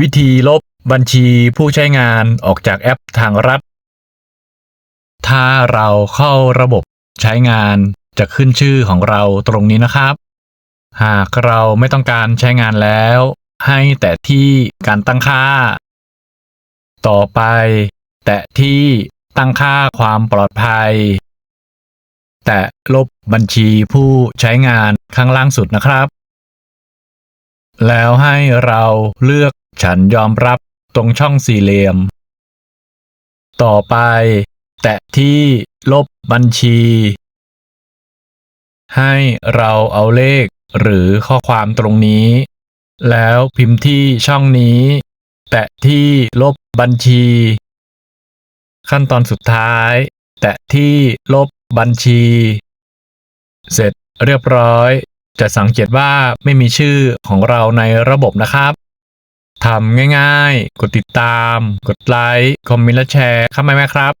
วิธีลบบัญชีผู้ใช้งานออกจากแอปทางรัฐ ถ้าเราเข้าระบบใช้งานจะขึ้นชื่อของเราตรงนี้นะครับ หากเราไม่ต้องการใช้งานแล้ว ให้แตะที่การตั้งค่า ต่อไป แตะที่ตั้งค่าความปลอดภัย แตะลบบัญชีผู้ใช้งานข้างล่างสุดนะครับ แล้วให้เราเลือก ฉันยอมรับตรงช่องสี่เหลี่ยม ต่อไป แตะที่ลบบัญชี ให้เราเอาเลขหรือข้อความตรงนี้ แล้วพิมพ์ที่ช่องนี้ แตะที่ลบบัญชี ขั้นตอนสุดท้าย แตะที่ลบบัญชี เสร็จเรียบร้อย จะสังเกตว่าไม่มีชื่อของเราในระบบนะครับ ทำง่ายๆ กดติดตาม กดไลค์ คอมเมนต์และแชร์เข้ามาไหมครับ